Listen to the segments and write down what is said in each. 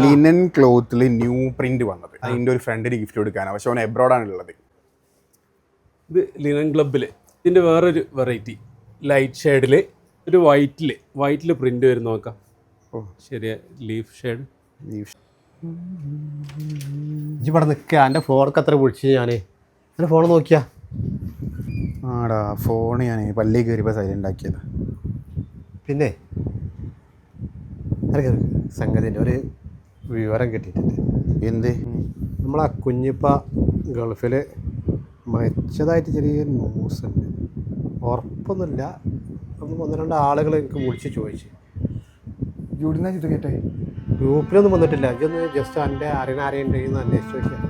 Linen ക്ലോത്തിൽ new print വന്നത്. അതിന്റെ ഒരു ഫ്രണ്ടിന് ഗിഫ്റ്റ് കൊടുക്കാനാണ് പക്ഷെ അവൻ എബ്രോഡാണ് ഉള്ളത് ഇത് ലിനൻ ക്ലബിൽ ഇതിന്റെ വേറൊരു വെറൈറ്റി ലൈറ്റ് ഷെയ്ഡിൽ ഒരു വൈറ്റിൽ വൈറ്റിൽ പ്രിന്റ് വരും നോക്കാം. ഓ. ശരിയാ ലീഫ് ഷെയ്ഡ് ഇജ്ജ് ഇവിടെ നിൽക്കുക എന്റെ ഫോണൊക്കെ അത്ര പൊളിച്ച് ഞാൻ എന്റെ ഫോൺ നോക്കിയാ. ആടാ ഫോൺ ഞാൻ പള്ളിയിൽ കയറിയപ്പോൾ സൈലന്റ് ആക്കിയത്. പിന്നെ? എനിക്ക് സംഗതിന്റെ ഒരു വിവരം കിട്ടിയിട്ടുണ്ട്. എന്ത്? നമ്മളെ കുഞ്ഞിപ്പ ഗൾഫിൽ മരിച്ചതായിട്ട് ചെറിയ ന്യൂസ് ഉണ്ട് ഉറപ്പൊന്നുമില്ല. ഒന്ന് ഒന്ന് രണ്ട് ആളുകൾ എനിക്ക് വിളിച്ച് ചോദിച്ചു. ചുറ്റ കേട്ടെ ഗ്രൂപ്പിലൊന്നും വന്നിട്ടില്ല. ഇതൊന്ന് ജസ്റ്റ് എന്റെ അറിയുന്ന ആരെയുണ്ടെങ്കിൽ അന്വേഷിച്ച് നോക്കിയാൽ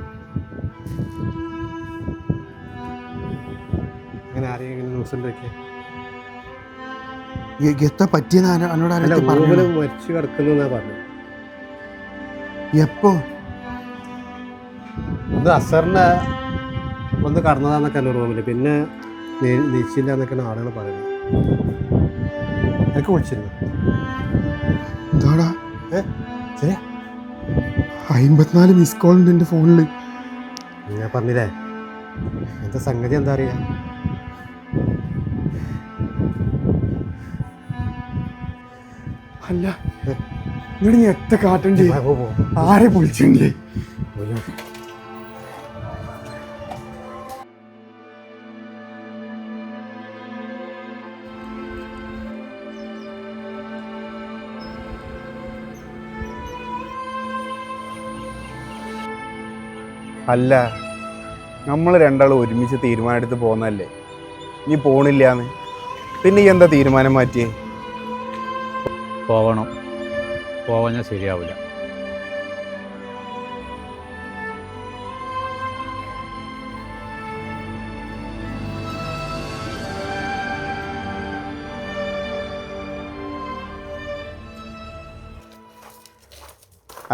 അങ്ങനെ ആരെയും ന്യൂസ് ഉണ്ടൊക്കെ എത്താ പറ്റിയെന്ന് എന്നോട് ആരെങ്കിലും പറഞ്ഞു മരിച്ചു കിടക്കുന്നു പറഞ്ഞു എപ്പോ? ഇത് ഒന്ന് കടന്നതാന്നൊക്കെ എന്റെ റൂമിൽ പിന്നെ നീ- നീച്ചില്ല എന്നൊക്കെയാണ് ആളുകൾ പറയുന്നത്. എനിക്ക് വിളിച്ചിരുന്നു. എന്താടാ? ഏ? ശരിയാ. അമ്പത്തിനാല് മിസ് കോൾ ഉണ്ട് എന്റെ ഫോണിൽ ഞാൻ പറഞ്ഞില്ലേ? എന്താ സംഗതി എന്താ അറിയാ? അല്ല ഇവിടെ നീ എത്ര കാട്ടുണ്ട്. ആരെ വിളിച്ചിട്ടുണ്ട് അല്ല നമ്മൾ രണ്ടാളും ഒരുമിച്ച് തീരുമാനം എടുത്ത് പോകുന്നതല്ലേ? നീ പോണില്ലാന്ന്. പിന്നെ ഈ എന്താ തീരുമാനം മാറ്റിയേ? പോവണം. പോവാഞ്ഞാൽ ശരിയാവില്ല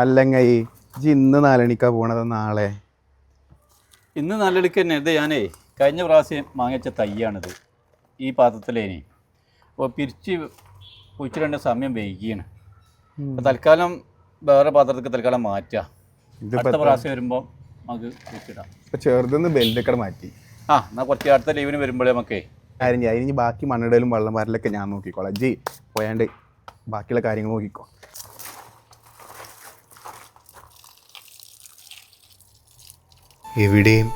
അല്ലെങ്കിൽ ജി ഇന്ന് നാലണിക്കാ പോണത് നാളെ? ഇന്ന് നാലണിക്ക് തന്നെ. ഇത് ഞാനേ കഴിഞ്ഞ പ്രാവശ്യം വാങ്ങിച്ച തയ്യാണിത്. ഈ പാത്രത്തിലേനി. അപ്പോൾ പിരിച്ച് കുഴിച്ചിടേണ്ട സമയം വൈകിയാണ്. അപ്പോൾ തൽക്കാലം വേറെ പാത്രത്തിൽ തൽക്കാലം മാറ്റുക. അടുത്ത പ്രാവശ്യം വരുമ്പോൾ നമുക്ക് ചെറുതെന്ന് മാറ്റി. ആ എന്നാൽ കുറച്ച് അടുത്ത ലീവിന് വരുമ്പോഴേ നമുക്കേ കാര്യം ചെയ്യാം. ഇനി ബാക്കി മണ്ണിടലും വെള്ളം വരലൊക്കെ ഞാൻ നോക്കിക്കോളാം. ജി പോയാണ്ട് ബാക്കിയുള്ള കാര്യങ്ങൾ നോക്കിക്കോ. എവിടെയും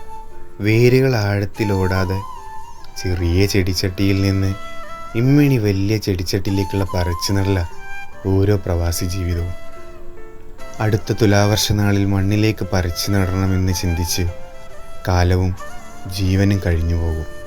വേരുകൾ ആഴത്തിലോടാതെ ചെറിയ ചെടിച്ചട്ടിയിൽ നിന്ന് ഇമ്മിണി വലിയ ചെടിച്ചട്ടിലേക്കുള്ള പറിച്ചു നടല ഓരോ പ്രവാസി ജീവിതവും. അടുത്ത തുലാവർഷ നാളിൽ മണ്ണിലേക്ക് പറിച്ചു നടണമെന്ന് ചിന്തിച്ച് കാലവും ജീവനും കഴിഞ്ഞു പോകും